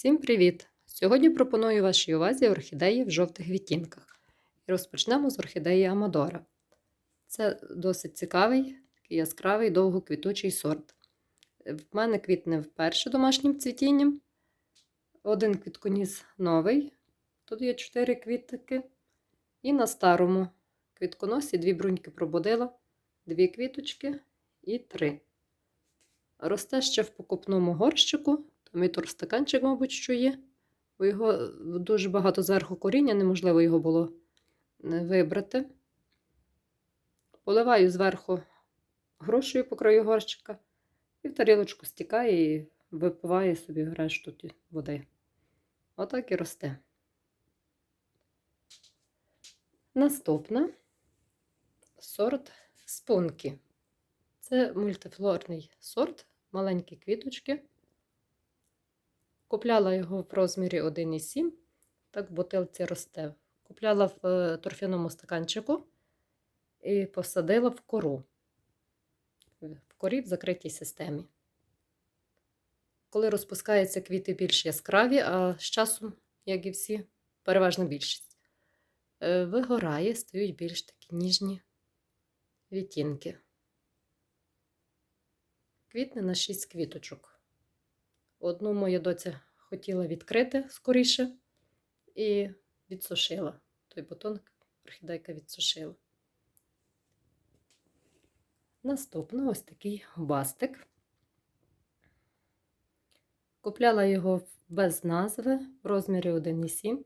Всім привіт! Сьогодні пропоную вашій увазі орхідеї в жовтих відтінках. І розпочнемо з орхідеї Амадора. Це досить цікавий, яскравий, довгоквітучий сорт. В мене квітне вперше домашнім цвітінням. Один квітконіс новий. Тут є 4 квітки. І на старому квітконосі дві бруньки пробудила, дві квіточки і три. Росте ще в покупному горщику. Там і торстаканчик, мабуть, що є. Бо його дуже багато зверху коріння, неможливо його було е, вибрати. Поливаю зверху грошею по краю горщика, і в тарілочку стікає і випиває собі решту води. Отак і росте. Наступна сорт спунки. Це мультифлорний сорт, маленькі квіточки. Купляла його в розмірі 1,7, так в бутилці росте. Купляла в е, торфяному стаканчику і посадила в кору. В корі в закритій системі. Коли розпускаються квіти більш яскраві, а з часом, як і всі, переважна більшість, е, вигорає, стають більш такі ніжні відтінки. Квітне на 6 квіточок. Одну моя доця хотіла відкрити скоріше і відсушила. Той бутон орхідейка відсушила. Наступно ось такий бастик. Купляла його без назви в розмірі 1,7.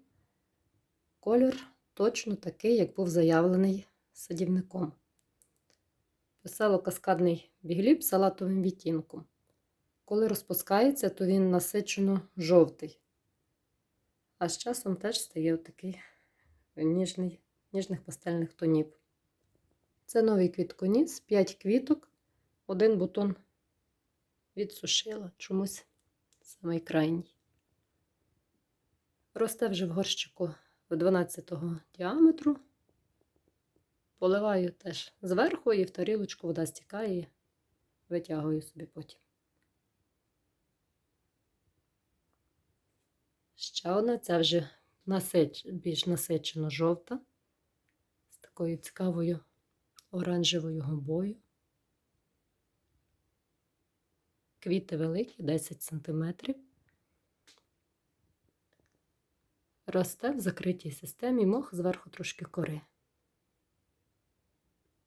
Колір точно такий, як був заявлений садівником. Писало каскадний бігліб салатовим відтінком. Коли розпускається, то він насичено жовтий. А з часом теж стає такий ніжний, ніжних пастельних тонів. Це новий квітконіс, 5 квіток, один бутон відсушила чомусь самий крайній. Росте вже в горщику 12 діаметру. Поливаю теж зверху і в тарілочку вода стікає, витягую собі потім. Ще одна це вже насич... більш насичено жовта, з такою цікавою оранжевою губою. Квіти великі, 10 см. Росте в закритій системі мох зверху трошки кори.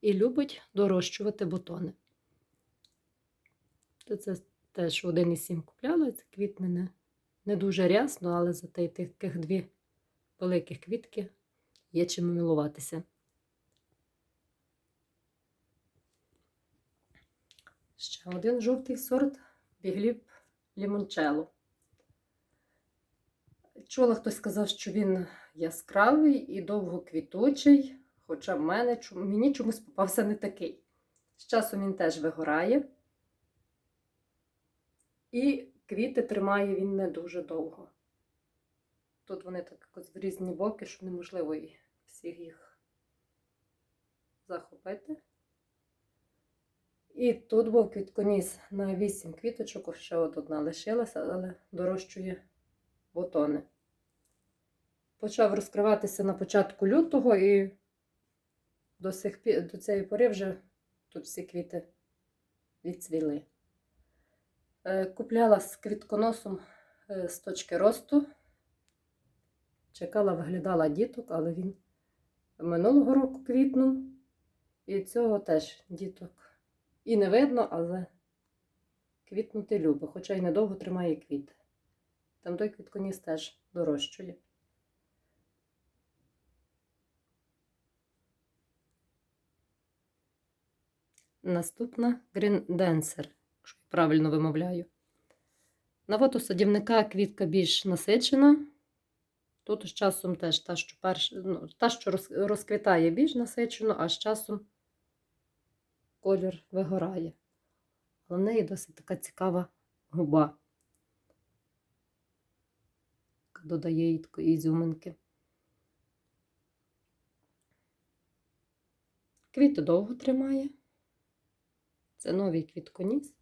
І любить дорощувати бутони. Це теж 1,7 купляла, це квітне не дуже рясно, але за таких дві великих квітки є чим милуватися. Ще один жовтий сорт бігліб лімончело. Чула, хтось сказав, що він яскравий і довгоквітучий, хоча в мене мені чомусь попався не такий. З часом він теж вигорає. І Квіти тримає він не дуже довго. Тут вони так якось в різні боки, що неможливо всіх їх захопити. І тут був квітконіс на 8 квіточок, ще от одна лишилася, але дорощує бутони. Почав розкриватися на початку лютого і до, сих, до цієї пори вже тут всі квіти відцвіли. Е, купляла з квітконосом е, з точки росту. Чекала, виглядала діток, але він минулого року квітнув. І цього теж діток. І не видно, але квітнути любить, хоча й недовго тримає квіти. Там той квітконіс теж дорощує. Наступна Green Dancer правильно вимовляю. На фото садівника квітка більш насичена. Тут з часом теж та, що перш, ну, та, що розквітає більш насичено, а з часом колір вигорає. Але в неї досить така цікава губа, додає їй такої ізюминки. Квіти довго тримає. Це новий квітконіс.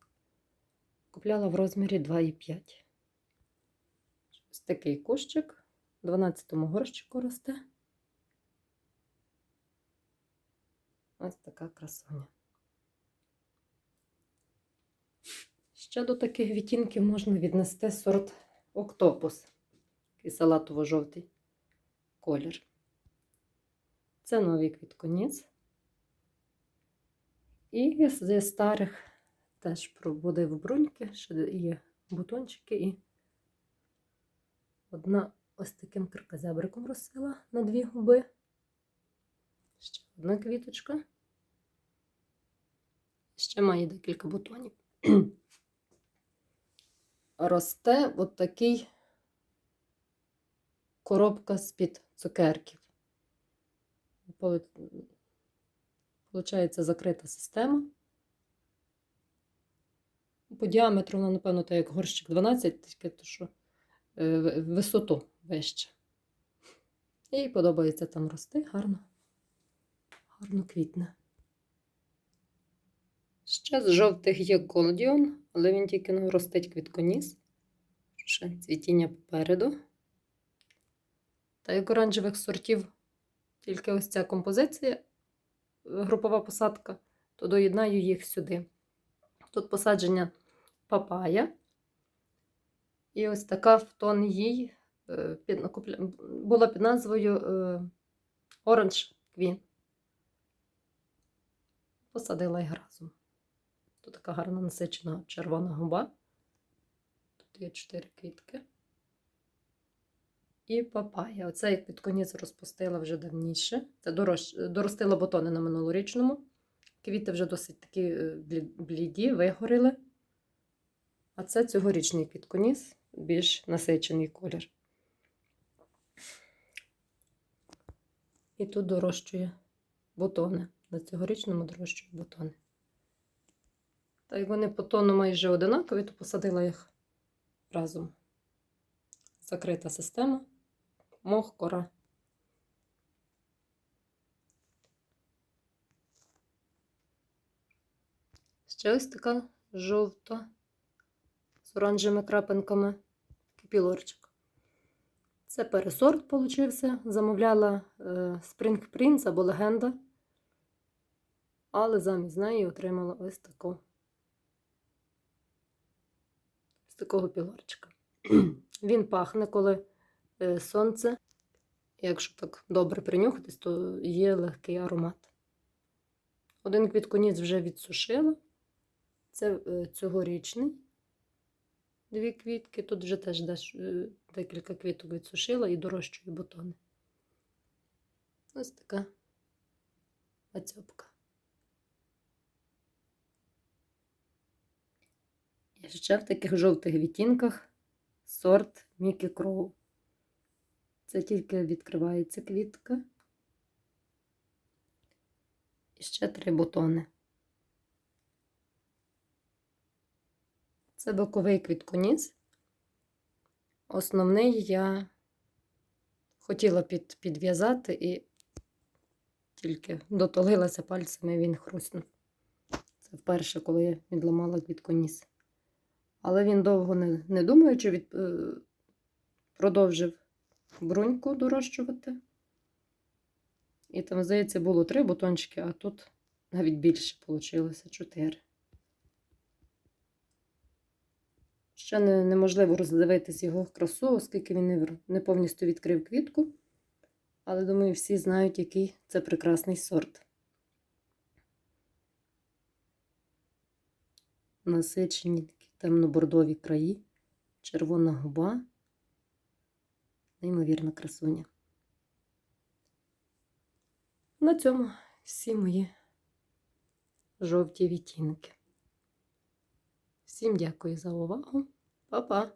Купляла в розмірі 2,5. Ось такий кущик. В 12-му горщику росте. Ось така красуня. Ще до таких відтінків можна віднести сорт октопус. Такий салатово-жовтий колір. Це новий квітконіс. І зі старих теж пробудив бруньки, ще є бутончики і одна ось таким кракозябриком росила на дві губи. Ще одна квіточка. Ще має декілька бутонів. Росте от такий коробка з-під цукерків. Получається закрита система. По діаметру вона, напевно, так як горщик 12, тільки то, що е, висоту вище. І подобається там рости гарно, гарно квітне. Ще з жовтих є колодіон, але він тільки не ростить квітконіс. Ще цвітіння попереду. Та як оранжевих сортів, тільки ось ця композиція, е, групова посадка, то доєднаю їх сюди. Тут посадження папая. І ось така в тон їй е, була під назвою е, Orange Queen. Посадила їх разом. Тут така гарна насичена червона губа. Тут є чотири квітки. І папая. Оце як під конець розпустила вже давніше. Це доростила бутони на минулорічному. Квіти вже досить такі е, бліді, вигоріли. А це цьогорічний квітконіс, більш насичений колір. І тут дорощує бутони. На цьогорічному дорощує бутони. Та й вони по тону майже одинакові, то посадила їх разом. Закрита система, мох, кора. Ще ось така жовта з оранжевими крапинками кипілорчик. Це пересорт получився. Замовляла е, Spring Prince або легенда. Але замість неї отримала ось таку. З такого пілорчика. Він пахне, коли е, сонце. Якщо так добре принюхатись, то є легкий аромат. Один квітконіс вже відсушила. Це е, цьогорічний. Дві квітки. Тут вже теж е, декілька квіток відсушила і дорощую бутони. Ось така пацьопка. І ще в таких жовтих відтінках сорт Мікі Кроу. Це тільки відкривається квітка. І ще три бутони. Це боковий квітконіс. Основний я хотіла під, підв'язати і тільки дотолилася пальцями, він хрустнув. Це вперше, коли я відламала квітконіс. Але він довго не, не думаючи, від, е, продовжив бруньку дорощувати. І там, здається, було три бутончики, а тут навіть більше вийшло чотири. Ще не, неможливо роздивитись його красу, оскільки він не, не повністю відкрив квітку. Але думаю, всі знають, який це прекрасний сорт. Насичені такі темно-бордові краї, червона губа, неймовірна красуня. На цьому всі мої жовті відтінки. Всім дякую за увагу. Па-па!